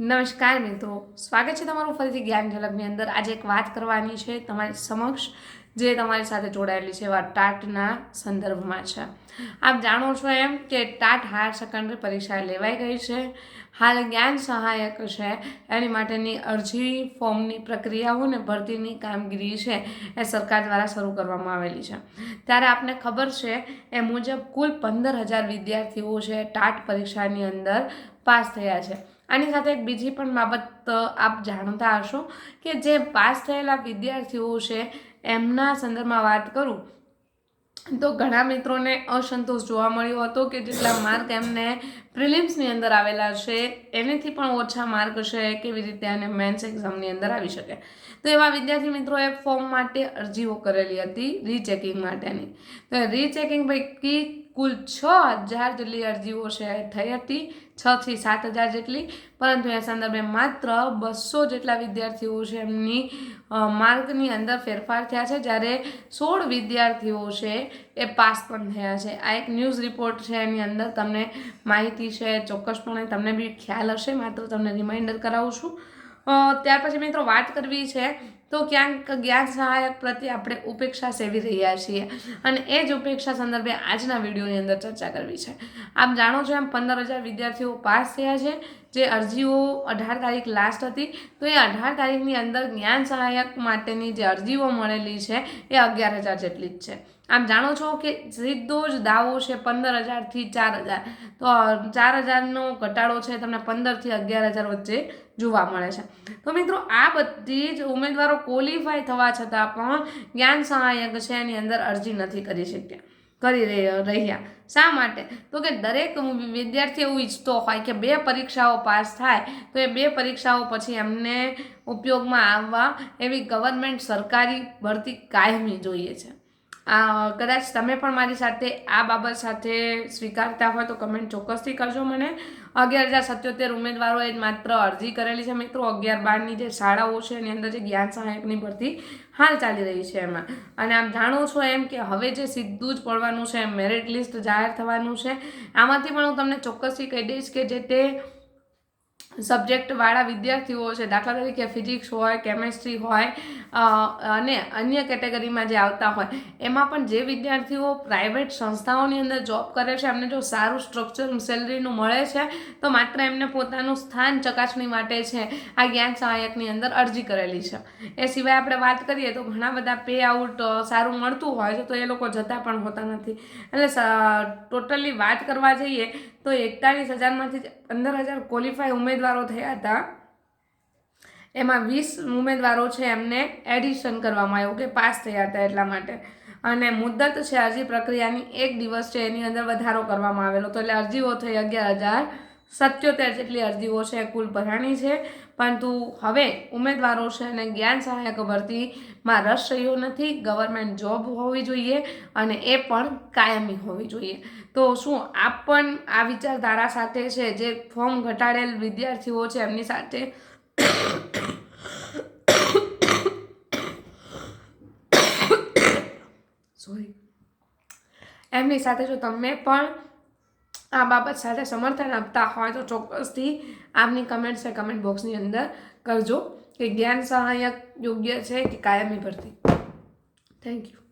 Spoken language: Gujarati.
નમસ્કાર મિત્રો, સ્વાગત છે તમારું ફરીથી જ્ઞાન ઝલકની અંદર. આજે એક વાત કરવાની છે તમારી સમક્ષ, જે તમારી સાથે જોડાયેલી છે એવા ટાટના સંદર્ભમાં છે. આપ જાણો છો એમ કે ટાટ હાયર સેકન્ડરી પરીક્ષા લેવાઈ ગઈ છે. હાલ જ્ઞાન સહાયક છે. એની માટેની અરજી, ફોર્મની પ્રક્રિયાઓ ને ભરતીની કામગીરી છે એ સરકાર દ્વારા શરૂ કરવામાં આવેલી છે. ત્યારે આપને ખબર છે, એ મુજબ કુલ પંદર હજાર વિદ્યાર્થીઓ છે ટાટ પરીક્ષાની અંદર પાસ થયા છે. આની સાથે એક બીજી પણ બાબત આપ જાણતા હશો કે જે પાસ થયેલા વિદ્યાર્થીઓ છે, એમના સંદર્ભમાં વાત કરું. તો ઘણા મિત્રોને અસંતોષ જોવા મળ્યો હતો કે જેટલા માર્ક એમને પ્રિલિમ્સની અંદર આવેલા છે, એનેથી પણ ઓછા માર્ક છે, કેવી રીતે આને મેન્સ એક્ઝામની અંદર આવી શકે. તો એવા વિદ્યાર્થી મિત્રોએ ફોર્મ માટે અરજીઓ કરેલી હતી, રીચેકિંગ માટેની. તો રીચેકિંગ પૈકી કુલ છ હજાર જેટલી અરજીઓ છે, થઈ હતી. છથી સાત હજાર જેટલી. પરંતુ એ સંદર્ભે માત્ર બસો જેટલા વિદ્યાર્થીઓ છે, એમની માર્કની અંદર ફેરફાર થયા છે. જ્યારે સોળ વિદ્યાર્થીઓ છે, એ પાસ પણ થયા છે. આ એક ન્યૂઝ રિપોર્ટ છે, એની અંદર તમને માહિતી છે, ચોક્કસપણે તમને બી ખ્યાલ હશે. માત્ર તમને રિમાઇન્ડર કરાવું છું. ત્યાર પછી મિત્રો વાત કરવી છે તો ક્યાંક જ્ઞાન સહાયક પ્રત્યે આપણે ઉપેક્ષા સેવી રહ્યા છીએ અને એ જ ઉપેક્ષા સંદર્ભે આજના વિડીયોની અંદર ચર્ચા કરવી છે. આપ જાણો છો એમ પંદર હજાર વિદ્યાર્થીઓ પાસ થયા છે, જે અરજીઓ અઢાર તારીખ લાસ્ટ હતી. તો એ અઢાર તારીખની અંદર જ્ઞાન સહાયક માટેની જે અરજીઓ મળેલી છે, એ અગિયાર હજાર જેટલી જ છે. આમ જાણો છો કે સીધો જ દાવો છે પંદર હજારથી ચાર હજાર. તો ચાર હજારનો ઘટાડો છે તમને પંદરથી અગિયાર હજાર વચ્ચે જોવા મળે છે. તો મિત્રો, આ બધી જ ઉમેદવારો ક્વોલિફાય થવા છતાં પણ જ્ઞાન સહાયક છે, એની અંદર અરજી નથી કરી શક્યા, કરી રહ્યા. શા માટે? તો કે દરેક વિદ્યાર્થી એવું ઈચ્છતો હોય કે બે પરીક્ષાઓ પાસ થાય, તો એ બે પરીક્ષાઓ પછી એમને ઉપયોગમાં આવવા એવી ગવર્મેન્ટ સરકારી ભરતી કાયમી જોઈએ છે. કદાચ તમે પણ મારી સાથે આ બાબત સાથે સ્વીકારતા હોય તો કમેન્ટ ચોક્કસથી કરજો મને. અગિયાર હજાર સત્યોતેર ઉમેદવારોએ માત્ર અરજી કરેલી છે મિત્રો. અગિયાર બારની જે શાળાઓ છે એની અંદર જે જ્ઞાન સહાયકની ભરતી હાલ ચાલી રહી છે એમાં. અને આમ જાણો છો એમ કે હવે જે સીધું જ પડવાનું છે મેરિટ લિસ્ટ જાહેર થવાનું છે, આમાંથી પણ હું તમને ચોક્કસથી કહી દઈશ કે જે તે સબ્જેક્ટવાળા વિદ્યાર્થીઓ છે, દાખલા તરીકે ફિઝિક્સ હોય કેમેસ્ટ્રી હોય અને અન્ય કેટેગરીમાં જે આવતા હોય, એમાં પણ જે વિદ્યાર્થીઓ પ્રાઇવેટ સંસ્થાઓની અંદર જોબ કરે છે, એમને જો સારું સ્ટ્રક્ચર સેલરીનું મળે છે, તો માત્ર એમને પોતાનું સ્થાન ચકાસણી માટે છે, આ જ્ઞાન સહાયકની અંદર અરજી કરેલી છે. એ સિવાય આપણે વાત કરીએ તો ઘણા બધા પે આઉટ સારું મળતું હોય છે, તો એ લોકો જતા પણ હોતા નથી. એટલે ટોટલી વાત કરવા જઈએ, તો એકતાલીસ હજારમાંથી પંદર હજાર ક્વોલિફાય ઉમેદવારો થયા હતા. એમાં વીસ ઉમેદવારો છે એમને એડિશન કરવામાં આવ્યું કે પાસ થયા હતા એટલા માટે. અને મુદ્દત છે, અરજી પ્રક્રિયાની એક દિવસ છે, એની અંદર વધારો કરવામાં આવેલો. તો એટલે અરજીઓ થઈ અગિયાર હજાર સત્યોતેર જેટલી અરજીઓ છે, કુલ ભરાણી છે. પરંતુ હવે ઉમેદવારો છે અને જ્ઞાન સહાયક ભરતીમાં રસ રહ્યો નથી. ગવર્મેન્ટ જોબ હોવી જોઈએ અને એ પણ કાયમી હોવી જોઈએ. તો શું આપ પણ આ વિચારધારા સાથે છે જે ફોર્મ ઘટાડેલ વિદ્યાર્થીઓ છે, એમની સાથે? સોરી એમની સાથે જો તમે પણ આ બાબત સાથે સમર્થન આપતા હોય તો ચોક્કસથી આપની કમેન્ટ્સ એ કમેન્ટ બોક્સની અંદર કરજો કે જ્ઞાન સહાયક યોગ્ય છે કે કાયમી ભરતી. Thank you